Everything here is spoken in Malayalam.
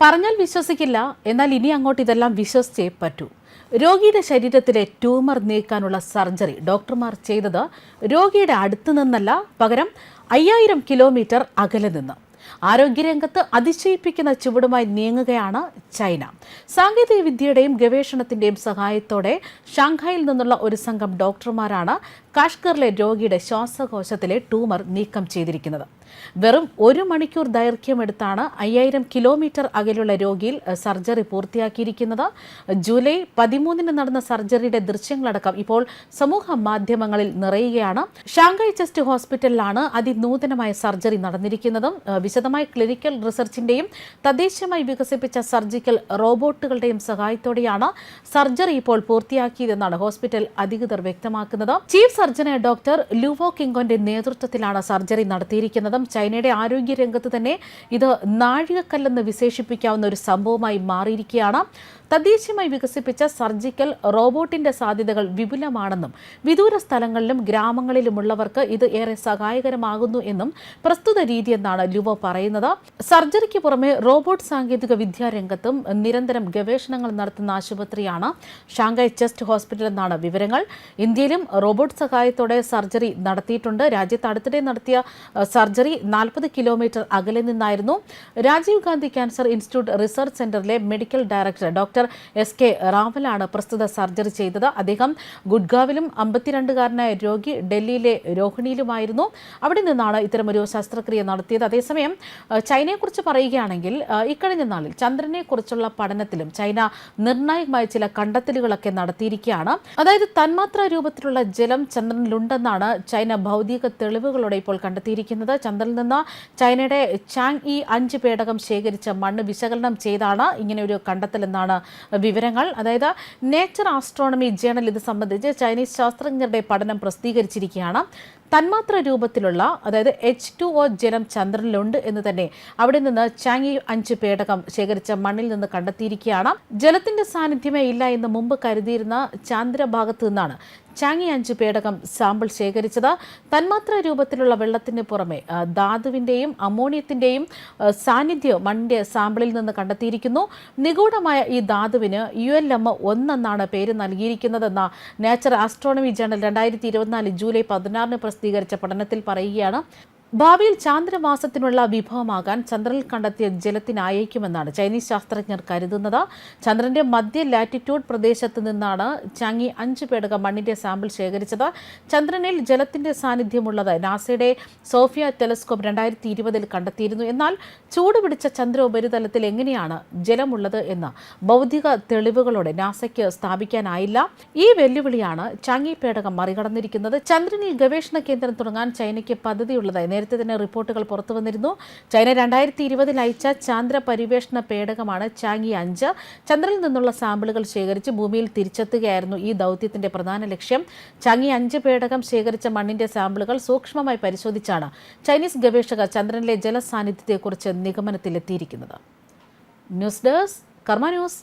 പറഞ്ഞാൽ വിശ്വസിക്കില്ല എന്നാൽ ഇനി അങ്ങോട്ട് ഇതെല്ലാം വിശ്വസിച്ചേ പറ്റൂ. രോഗിയുടെ ശരീരത്തിലെ ട്യൂമർ നീക്കാനുള്ള സർജറി ഡോക്ടർമാർ ചെയ്തത് രോഗിയുടെ അടുത്ത് നിന്നല്ല പകരം അയ്യായിരം കിലോമീറ്റർ അകലെ നിന്ന്. ആരോഗ്യരംഗത്ത് അതിശയിപ്പിക്കുന്ന ചുവടുമായി നീങ്ങുകയാണ് ചൈന. സാങ്കേതിക വിദ്യയുടെയും ഗവേഷണത്തിന്റെയും സഹായത്തോടെ ഷാങ്ഹായിൽ നിന്നുള്ള ഒരു സംഘം ഡോക്ടർമാരാണ് കാഷ്കറിലെ രോഗിയുടെ ശ്വാസകോശത്തിലെ ട്യൂമർ നീക്കം ചെയ്തിരിക്കുന്നത്. വെറും ഒരു മണിക്കൂർ ദൈർഘ്യമെടുത്താണ് അയ്യായിരം കിലോമീറ്റർ അകലുള്ള രോഗിയിൽ സർജറി പൂർത്തിയാക്കിയിരിക്കുന്നത്. ജൂലൈ പതിമൂന്നിന് നടന്ന സർജറിയുടെ ദൃശ്യങ്ങളടക്കം ഇപ്പോൾ സമൂഹ മാധ്യമങ്ങളിൽ നിറയുകയാണ്. ഷാങ്കായ് ചെസ്റ്റ് ഹോസ്പിറ്റലിലാണ് അതിനൂതനമായ സർജറി നടന്നിരിക്കുന്നതും. വിശദമായ ക്ലിനിക്കൽ റിസർച്ചിന്റെയും തദ്ദേശീയമായി വികസിപ്പിച്ച സർജിക്കൽ റോബോട്ടുകളുടെയും സഹായത്തോടെയാണ് സർജറി ഇപ്പോൾ പൂർത്തിയാക്കിയതെന്നാണ് ഹോസ്പിറ്റൽ അധികൃതർ വ്യക്തമാക്കുന്നത്. ചീഫ് സർജനായ ഡോക്ടർ ലുവോ കിങ്കോന്റെ നേതൃത്വത്തിലാണ് സർജറി നടത്തിയിരിക്കുന്നതും. ചൈനയുടെ ആരോഗ്യ രംഗത്ത് തന്നെ ഇത് നാഴികക്കല്ലെന്ന് വിശേഷിപ്പിക്കാവുന്ന ഒരു സംഭവമായി മാറിയിരിക്കുകയാണ്. തദ്ദേശീയമായി വികസിപ്പിച്ച സർജിക്കൽ റോബോട്ടിന്റെ സാധ്യതകൾ വിപുലമാണെന്നും വിദൂര സ്ഥലങ്ങളിലും ഗ്രാമങ്ങളിലുമുള്ളവർക്ക് ഇത് ഏറെ സഹായകരമാകുന്നു എന്നും പ്രസ്തുത രീതി എന്നാണ് ലുവോ പറയുന്നത്. സർജറിക്ക് പുറമെ റോബോട്ട് സാങ്കേതിക വിദ്യാ രംഗത്തും നിരന്തരം ഗവേഷണങ്ങൾ നടത്തുന്ന ആശുപത്രിയാണ് ഷാങ്കായ് ചെസ്റ്റ് ഹോസ്പിറ്റൽ എന്നാണ് വിവരങ്ങൾ. ഇന്ത്യയിലും റോബോട്ട് സഹായത്തോടെ സർജറി നടത്തിയിട്ടുണ്ട്. രാജ്യത്ത് അടുത്തിടെ നടത്തിയ അഹ്, സർജറി നാൽപ്പത് കിലോമീറ്റർ അകലെ നിന്നായിരുന്നു. Rajiv Gandhi cancer institute research സെന്ററിലെ medical director doctor S K റാവലാണ് പ്രസ്തുത സർജറി ചെയ്തത്. അദ്ദേഹം ഗുഡ്ഗാവിലും അമ്പത്തിരണ്ടുകാരനായ രോഗി ഡൽഹിയിലെ രോഹിണിയിലുമായിരുന്നു. അവിടെ നിന്നാണ് ഇത്തരമൊരു ശസ്ത്രക്രിയ നടത്തിയത്. അതേസമയം ചൈനയെക്കുറിച്ച് പറയുകയാണെങ്കിൽ ഇക്കഴിഞ്ഞ നാളിൽ ചന്ദ്രനെക്കുറിച്ചുള്ള പഠനത്തിലും ചൈന നിർണായകമായ ചില കണ്ടെത്തലുകളൊക്കെ നടത്തിയിരിക്കുകയാണ്. അതായത് തന്മാത്രാ രൂപത്തിലുള്ള ജലം ചന്ദ്രനിലുണ്ടെന്നാണ് ചൈന ഭൗതിക തെളിവുകളോടെ ഇപ്പോൾ കണ്ടെത്തിയിരിക്കുന്നത്. ചന്ദ്രനിൽ നിന്ന് ചൈനയുടെ ചാങ് ഇ അഞ്ച് പേടകം ശേഖരിച്ച മണ്ണ് വിശകലനം ചെയ്താണ് ഇങ്ങനെ ഒരു കണ്ടെത്തലെന്നാണ് വിവരങ്ങൾ. അതായത് നേച്ചർ ആസ്ട്രോണമി ജേണൽ ഇത് സംബന്ധിച്ച് ചൈനീസ് ശാസ്ത്രജ്ഞരുടെ പഠനം പ്രസിദ്ധീകരിച്ചിരിക്കുകയാണ്. തന്മാത്ര രൂപത്തിലുള്ള അതായത് എച്ച് ടു ഒ ജലം ചന്ദ്രനിലുണ്ട് എന്ന് തന്നെ അവിടെ നിന്ന് ചാങ്ങി അഞ്ച് പേടകം ശേഖരിച്ച മണ്ണിൽ നിന്ന് കണ്ടെത്തിയിരിക്കുകയാണ്. ജലത്തിന്റെ സാന്നിധ്യമേ ഇല്ല എന്ന് മുമ്പ് കരുതിയിരുന്ന ചാന്ദ്രഭാഗത്തു നിന്നാണ് ചാങ്ങി അഞ്ച് പേടകം സാമ്പിൾ ശേഖരിച്ചത്. തന്മാത്ര രൂപത്തിലുള്ള വെള്ളത്തിന് പുറമെ ധാതുവിന്റെയും ധാതുവിന്റെയും അമോണിയത്തിന്റെയും സാന്നിധ്യം മണ്ണിന്റെ സാമ്പിളിൽ നിന്ന് കണ്ടെത്തിയിരിക്കുന്നു. നിഗൂഢമായ ഈ ധാതുവിന് യു എൽ എം ഒന്നെന്നാണ് പേര് നൽകിയിരിക്കുന്നതെന്ന നേച്ചർ ആസ്ട്രോണമി ജേണൽ രണ്ടായിരത്തി ഇരുപത്തിനാല് ജൂലൈ പതിനാറിന് പ്രസിദ്ധീകരിച്ച പഠനത്തിൽ പറയുകയാണ്. ഭാവിയിൽ ചാന്ദ്രമാസത്തിനുള്ള വിഭവമാകാൻ ചന്ദ്രനിൽ കണ്ടെത്തിയ ജലത്തിനായേക്കുമെന്നാണ് ചൈനീസ് ശാസ്ത്രജ്ഞർ കരുതുന്നത്. ചന്ദ്രന്റെ മധ്യ ലാറ്റിറ്റ്യൂഡ് പ്രദേശത്ത് നിന്നാണ് ചാങ്ങി അഞ്ച് പേടക മണ്ണിന്റെ സാമ്പിൾ ശേഖരിച്ചത്. ചന്ദ്രനിൽ ജലത്തിന്റെ സാന്നിധ്യമുള്ളത് നാസയുടെ സോഫിയ ടെലസ്കോപ്പ് രണ്ടായിരത്തി ഇരുപതിൽ കണ്ടെത്തിയിരുന്നു. എന്നാൽ ചൂടുപിടിച്ച ചന്ദ്ര ഉപരിതലത്തിൽ എങ്ങനെയാണ് ജലമുള്ളത് എന്ന് ഭൗതിക തെളിവുകളോടെ നാസയ്ക്ക് സ്ഥാപിക്കാനായില്ല. ഈ വെല്ലുവിളിയാണ് ചാങ്ങി പേടകം മറികടന്നിരിക്കുന്നത്. ചന്ദ്രനിൽ ഗവേഷണ കേന്ദ്രം തുടങ്ങാൻ ചൈനയ്ക്ക് പദ്ധതിയുള്ളതായി നേരത്തെ തന്നെ റിപ്പോർട്ടുകൾ പുറത്തു വന്നിരുന്നു. ചൈന രണ്ടായിരത്തി ഇരുപതിൽ അയച്ച ചാന്ദ്ര പരിവേഷണ പേടകമാണ് ചാങ്ങി അഞ്ച് ചന്ദ്രനിൽ നിന്നുള്ള സാമ്പിളുകൾ ശേഖരിച്ച് ഭൂമിയിൽ തിരിച്ചെത്തുകയായിരുന്നു ഈ ദൗത്യത്തിന്റെ പ്രധാന ലക്ഷ്യം. ചാങ്ങി അഞ്ച് പേടകം ശേഖരിച്ച മണ്ണിന്റെ സാമ്പിളുകൾ സൂക്ഷ്മമായി പരിശോധിച്ചാണ് ചൈനീസ് ഗവേഷകർ ചന്ദ്രനിലെ ജലസാന്നിധ്യത്തെക്കുറിച്ച് നിഗമനത്തിലെത്തിയിരിക്കുന്നത്. News desk Karma news.